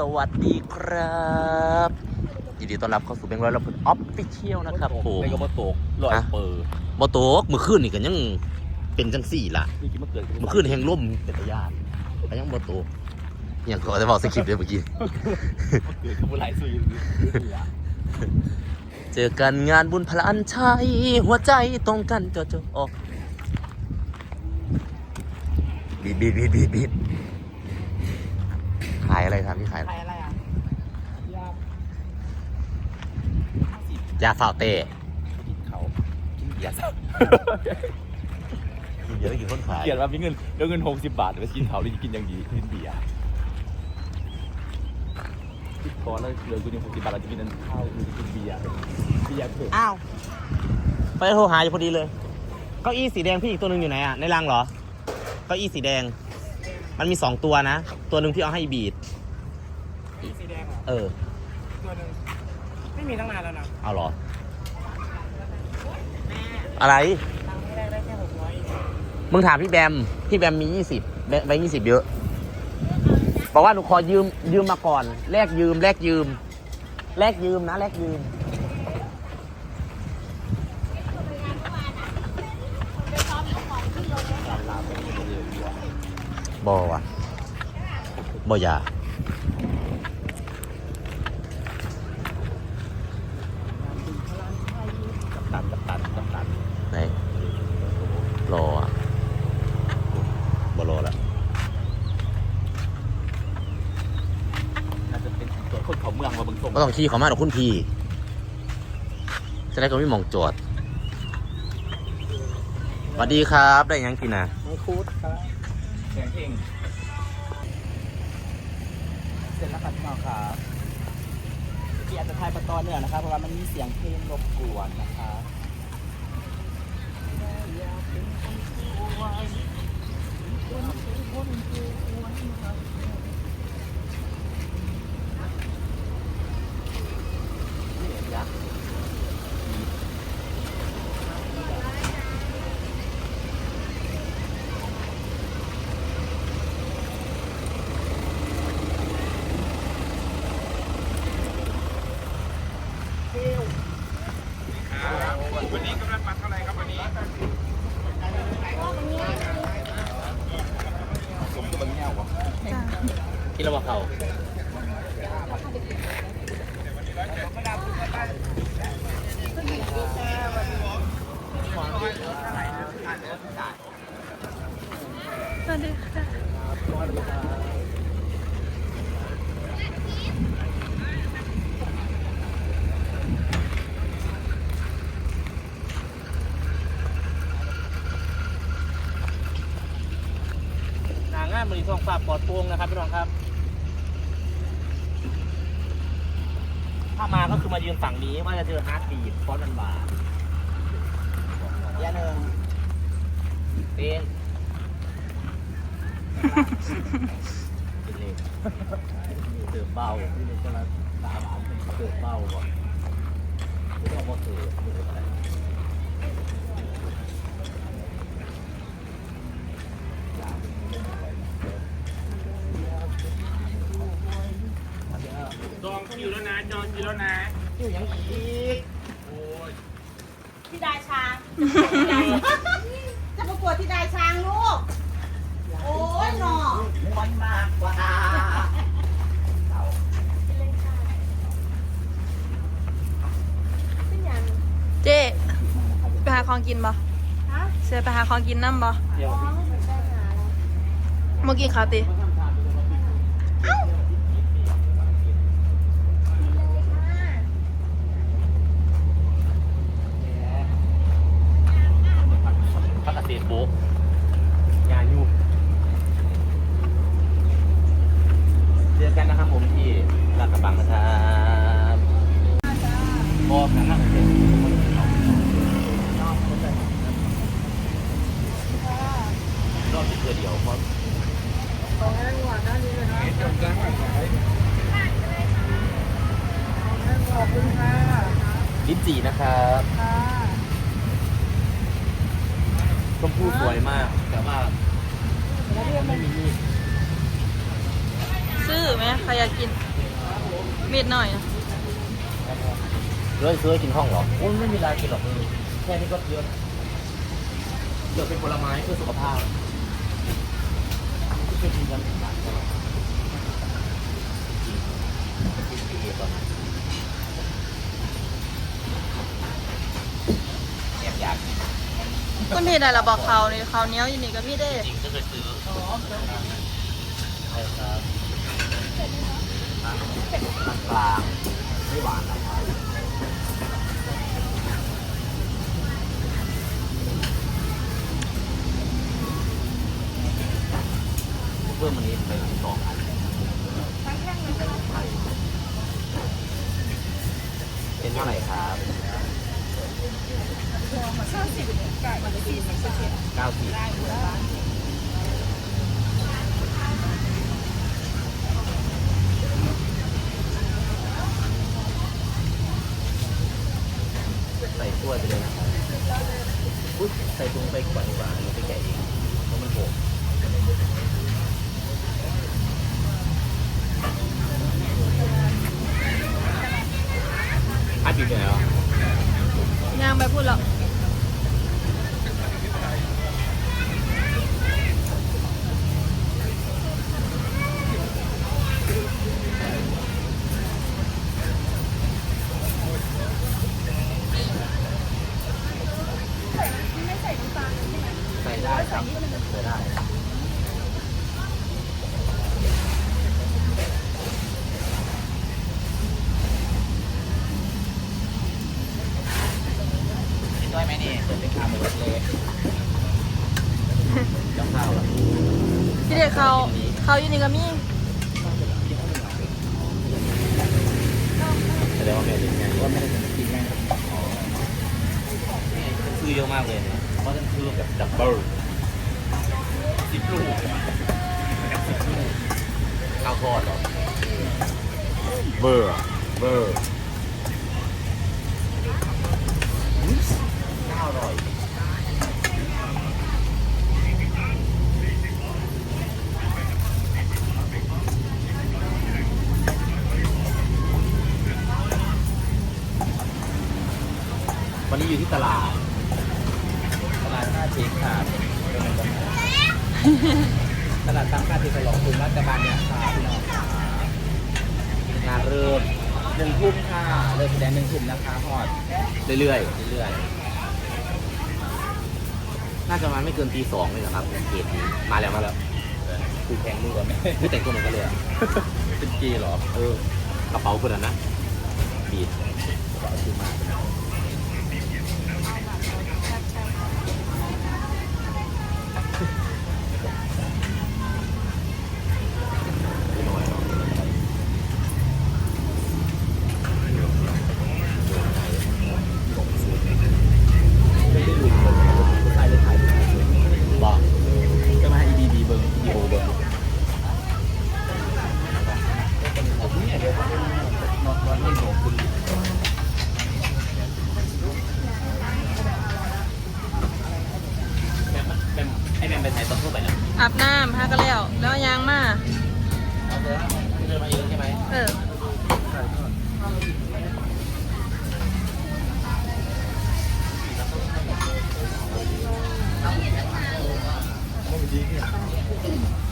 สวัสดีครับยินดีต้อนรับเข้าสู่แบงค์ร้อยเราเป็นออฟฟิเชียลนะครับผมในกระบอกตกลอยฮะเปอร์บอโตกมือขึ้นนี่กันยังเป็นจังสี่ล่ะนี่กินมาเกิดมือขึ้นแห่งล่มเป็นตะยานแต่ยังบอโตกอย่างก็จะบอกสคริปต์เลยเมื่อกี้เกิดขบวนไหลซุยเจอกันงานบุญพลานชัยหัวใจตรงกันโจโจโอบีดบีดบีดบีดบีดขายอะไรครับพี่ขายอะไรขายอะไรอะยายาฟาวเต้กินเขากินเบียร์ซะกินเยอะกี่คนขายเกลียดว่ามีเงินแล้วเงินหกสิบบาทไปกินเขาหรือกินอย่างดีกินเบียร์คิดพอแล้วเหลือกูยังหกสิบบาทเราจะกินนั้นข้าวหรือจะกินเบียร์เบียร์เถอะอ้าวไปโทรหาอยู่พอดีเลยเก้าอี้สีแดงพี่อีกตัวหนึ่งอยู่ไหนอะในรังเหรอเก้าอี้สีแดง มันมีสองตัวนะ ตัวหนึ่งพี่เอาให้บีดสีแดงเหรอเออ ตัวหนึ่งไม่มีตั้งนานแล้วนะเอาเหรอ อะไร ตังค์ไม่ได้ได้แค่หกร้อยเองมึงถามพี่แบม พี่แบมมียี่สิบแบงค์ยี่สิบเยอะ บอกว่าหนูขอยืมยืมมาก่อน แลกยืม แลกยืม แลกยืมนะ แลกยืม บอวะบอยากับตันกับตันกับตันไหนรออะบอรอละน่าจะเป็นตัวคนเขาเมืองมาเบิ่งส่งก็ต้องขี่เขามาดอกคุณพี่จะได้ก็ไม่มองจอดสวัสดีครับ ได้หยังกินอะมังคุดครับ แข่งเองเสร็จแล้วครับพี่น้องครับเกียรติทายประตอนเนี่ยนะครับ เพราะว่ามันมีเสียงเพลงรบกวนนะครับผมก็บางแง่วะ กินแล้ ว่าเขาสวัสดีค่ะหนางานบริทองฝากปลอดโปร่งนะครับพี่น้องครับ ถ้ามาก็คือมายืนฝั่งนี้ว่าจะเจอฮาร์ดบีดฟอนต์มันบาร์ยาหนึ่งเป็นเป็นเลขเติมเบาที่นี่ก็ละตาหวานเติมเบาก่อนไม่ต้องมาเติมเติมอะไร จองคิวแล้วนะ จองคิวแล้วนะ อยู่ยังอีกที่ดาช้างจะประกวดที่ดาช้างลูก โอ้ยหนอมันมากกว่าเจ๊ไปหาของกินบ่เสือไปหาของกินน้ำบ่เมื่อกี้ขาติพักเกษ ตรโบ๊ะงานอยู่เจอกันนะครับผมที่ลาดกระบังนะครับบอกกันนะเด็กรอบที่เพื่อเดียวเพราะขอบคุณค่ะลิ้นจี่นะครับ ชมพู่สวยมาก แต่ว่าไม่มีมีดสซื้อไหมใครอยากกินเม็ดหน่อยนะเลื่อยซื้อกินห้องเหรอโอ้ยไม่มีเวลากินหรอกมึงแค่นี้ก็เยอะเดี๋ยวเป็นผลไม้เพื่อสุขภาพที่เป็นกินกันบ้านก็กินกินเยอะก่อนแอบอยากกิน คุณพี่ได้ระบอกเขานี่เขาเนี้ยอยู่นี่กับพี่เด้จริงก็เคยซื้อใช่ครับกลางไม่หวานนะครับเพิ่มมันนี้ไปสองอันใช่เป็นเท่าไหร่ครับเก้าสิบ เก้าสิบใส่ถ้วยไปเลยนะครับอุ๊ยใส่ถุงไปก่อนดีกว่าเดี๋ยวไปแกะเองเพราะมันโหก อาทิตย์แล้ว ย่างไปพูดหรอก ใส่ได้ครับใส่ได้ กินด้วยไหมนี่เดี๋ยวไปขาหมูเล็ก จ้าข้าวเหรอ พี่ เขาเขาอยู่นี่กับมีแสดงว่าแม่เลี้ยงไงว่าไม่ได้กินแม่ซื้อเยอะมากเลยเนี่ยเพราะฉันซื้อแบบดับเบิลสิบลูกข้าวทอดเหรอเบอร์เบอร์ข้าวอร่อย วันนี้อยู่ที่ตลาด ตลาดท่าเช็คค่ะ ตลาดตั้งค่าที่ฉลองคุณรัฐบาลเนี่ยค่ะพี่น้องค่ะงานเริ่มหนึ่งทุ่มค่ะเลิกแสดงหนึ่งทุ่มนะคะฮอดเรื่อยเรื่อยๆ น่าจะมาไม่เกินตีสองเลยนะครับเกตนี้มาแล้วมาแล้วๆคือแข่งมือก่อนไหมนี่แต่งตัวเหมือนกันเลยอะเป็นกีเหรอ เออกระเป๋าคนนั้นนะบีดเอาคือมา 机。